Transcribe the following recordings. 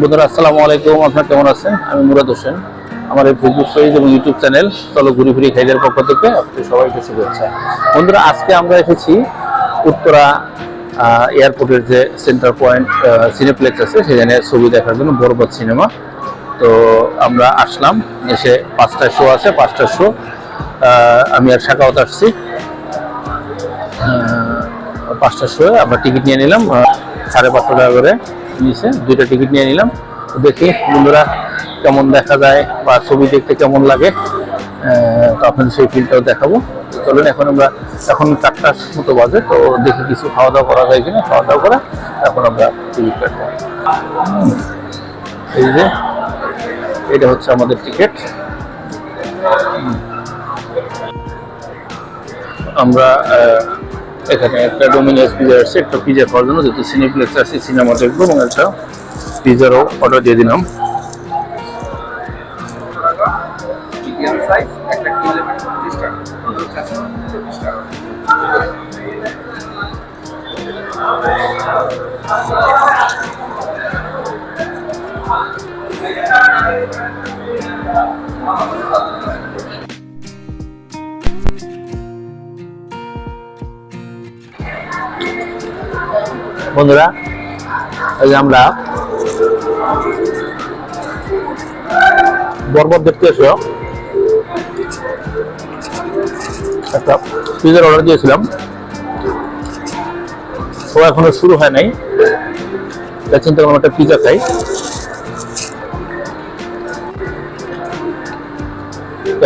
বন্ধুরা আসসালামু আলাইকুম। আপনারা কেমন আছেন? আমি মুরাদ হোসেন। আমার এই ফেসবুক পেজ এবং ইউটিউব চ্যানেল চলো ঘুরি ফিরি খাইদের পক্ষ থেকে আপনাদের সবাইকে শুভেচ্ছা। বন্ধুরা আজকে আমরা এসেছি উত্তরা এয়ারপোর্টের যে সেন্টার পয়েন্ট সিনেপ্লেক্স আছে সেখানে ছবি দেখার জন্য বরবাদ সিনেমা তো আমরা আসলাম এসে পাঁচটা শো আছে পাঁচটা শো আমি আর শাখাওত আসছি। আহ, পাঁচটার শো আমরা টিকিট নিয়ে নিলাম সাড়ে পাঁচশো টাকা করে। নিয়েছে, দুইটা টিকিট নিয়ে নিলাম। দেখি বন্ধুরা কেমন দেখা যায় বা ছবি দেখতে কেমন লাগে। তো আপনাদের সেই ফিল্ডটাও দেখাবো। চলুন, এখন আমরা, এখন চারটার মতো বাজে, তো দেখি কিছু খাওয়া দাওয়া করা যায় কিনা। খাওয়া দাওয়া করা এখন আমরা টিকিট কাটবো। এই যে, এটা হচ্ছে আমাদের টিকিট আমরা এখানে একটা ডোমিনোস পিজা আসছে একটা পিজা খাওয়ার জন্য, যেহেতু সিনেপ্লেক্স আছে সিনেমা দেখব এবং একটা পিজারও অর্ডার দিয়ে দিলাম। মিডিয়াম সাইজ বন্ধুরা, এই আমরা বরবর দেখতে এসো। একটা পিজার অর্ডার দিয়েছিলাম। তো এখনও শুরু হয় নাই। তাই চিন্তা করলাম একটা পিজা খাই।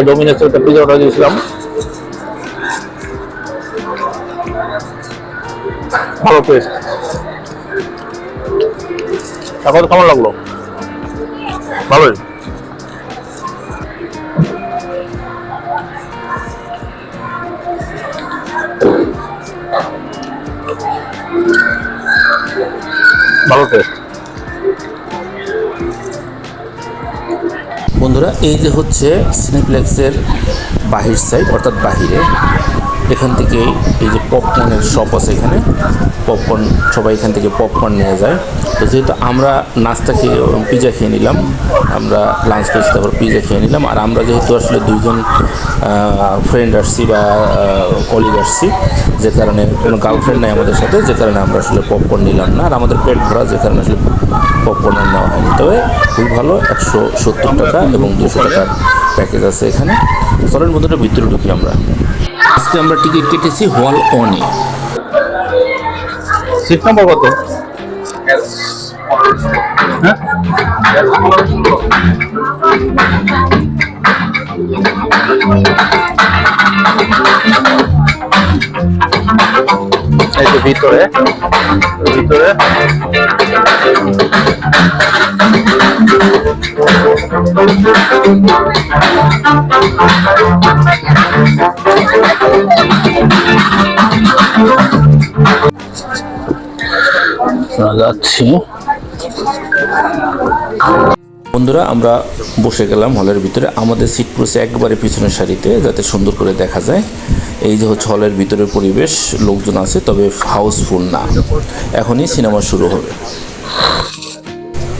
ডোমিনোসের একটা পিজা অর্ডার দিয়েছিলাম। ভালো টেস্ট তারপর কেমন লাগল? ভালোই। ভালো টেস্ট বন্ধুরা, এই যে হচ্ছে সিনেপ্লেক্সের বাহির সাইড অর্থাৎ বাহিরে। এখান থেকে এই যে পপকর্নের শপ আছে এখানে পপকর্ন সবাই এখান থেকে পপকর্ন নিয়ে যায়। তো যেহেতু আমরা নাস্তা খেয়ে পিজা খেয়ে নিলাম, আমরা লাঞ্চ করেছি, তারপর পিজা খেয়ে নিলাম, আর আমরা যেহেতু আসলে দুইজন ফ্রেন্ড আসছি বা কলিগ আসছি, যে কারণে কোনো গার্লফ্রেন্ড নাই আমাদের সাথে, যে কারণে আমরা আসলে পপকর্ন নিলাম না, আর আমাদের পেট ভরা, যে কারণে আসলে পপকর্ন নেওয়া হয়নি। তবে খুব ভালো, একশো সত্তর টাকা এবং দুশো টাকার প্যাকেজ আছে এখানে। চলেন বন্ধুটা ভিতরে ঢুকি আমরা। আজকে আমরা টিকিট কেটেছি হল অনে সিট নাম্বার কত? হ্যাঁ? এই যে ভিতরে ভিতরে। বন্ধুরা, আমরা বসে গেলাম হলের ভিতরে। আমাদের সিট পড়েছে একবারে পিছনের সারিতে, যাতে সুন্দর করে দেখা যায়। এই যে হচ্ছে হলের ভিতরের পরিবেশ, লোকজন আছে, তবে হাউসফুল না। এখনই সিনেমা শুরু হবে।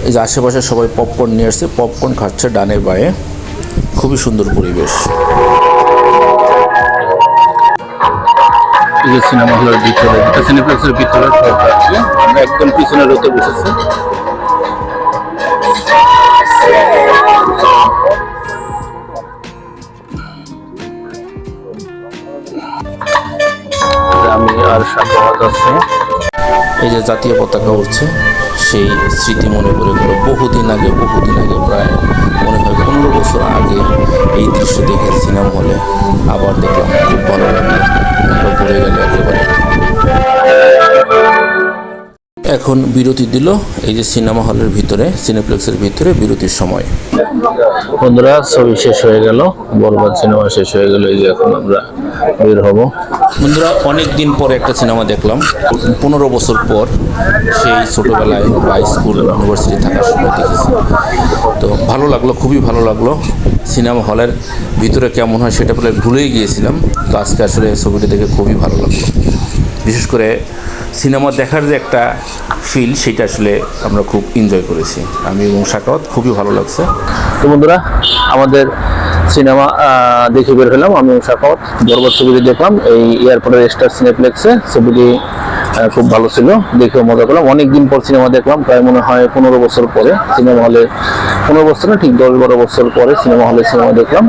এই যে আশেপাশে সবাই পপকর্ন নিয়ে আসছে পপকর্ন খাচ্ছে ডানে বায়ে খুবই সুন্দর পরিবেশ। এই যে সিনেমা হলের ভিতরে সিনেপ্লেক্সের ভিতরে আমরা একদম পিছনে রোতে বসেছি। জাতীয় পতাকা উঠছে সেই স্মৃতি মনে পড়ে গেল। বহুদিন আগে বহুদিন আগে, প্রায় মনে হয় পনেরো বছর আগে এই দৃশ্য দেখে সিনেমা হলে। আবার দেখলাম, খুব ভালো লাগল। এখন বিরতি দিল এই যে সিনেমা হলের ভিতরে সিনেপ্লেক্সের ভিতরে বিরতির সময়। বন্ধুরা ছবি শেষ হয়ে গেল বরবাদ সিনেমা শেষ হয়ে গেল এই যে এখন আমরা বের হব। বন্ধুরা অনেক দিন পরে একটা সিনেমা দেখলাম। পনেরো বছর পর সেই ছোটোবেলায় বা স্কুল ইউনিভার্সিটি থাকার সময় দেখেছি। তো ভালো লাগল খুবই ভালো লাগল। সিনেমা হলের ভিতরে কেমন হয় সেটা বলে ভুলেই গিয়েছিলাম। তো আজকে আসলে ছবিটা দেখে খুবই ভালো লাগল। বিশেষ করে সিনেমা দেখার যে একটা ফিল সেটা আসলে আমরা খুব এনজয় করেছি। আমি এবং সাকাওয়াত খুবই ভালো লাগছে। তো বন্ধুরা, আমাদের সিনেমা দেখে বের হলাম। আমি সাকাওয়াত বরবর ছবিটি দেখলাম এই এয়ারপোর্টের স্টার সিনেপ্লেক্সে ছবিটি খুব ভালো ছিল। দেখেও মজা করলাম অনেকদিন পর সিনেমা দেখলাম। প্রায় মনে হয় পনেরো বছর পরে সিনেমা হলে, পনেরো বছর না, ঠিক দশ বারো বছর পরে সিনেমা হলে সিনেমা দেখলাম।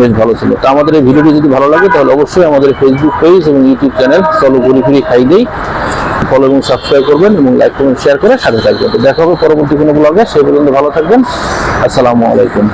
বেশ ভালো ছিল। তো আমাদের এই ভিডিওটি যদি ভালো লাগে, তাহলে অবশ্যই আমাদের ফেসবুক পেজ এবং ইউটিউব চ্যানেল চলো ঘুরি ফিরি খাই দেই। ফলো এবং সাবস্ক্রাইব করবেন এবং লাইক কমেন্ট শেয়ার করে সাথে থাকবেন। দেখা হবে পরবর্তী কোনো ব্লগে সেই পর্যন্ত ভালো থাকবেন। আসসালামু আলাইকুম।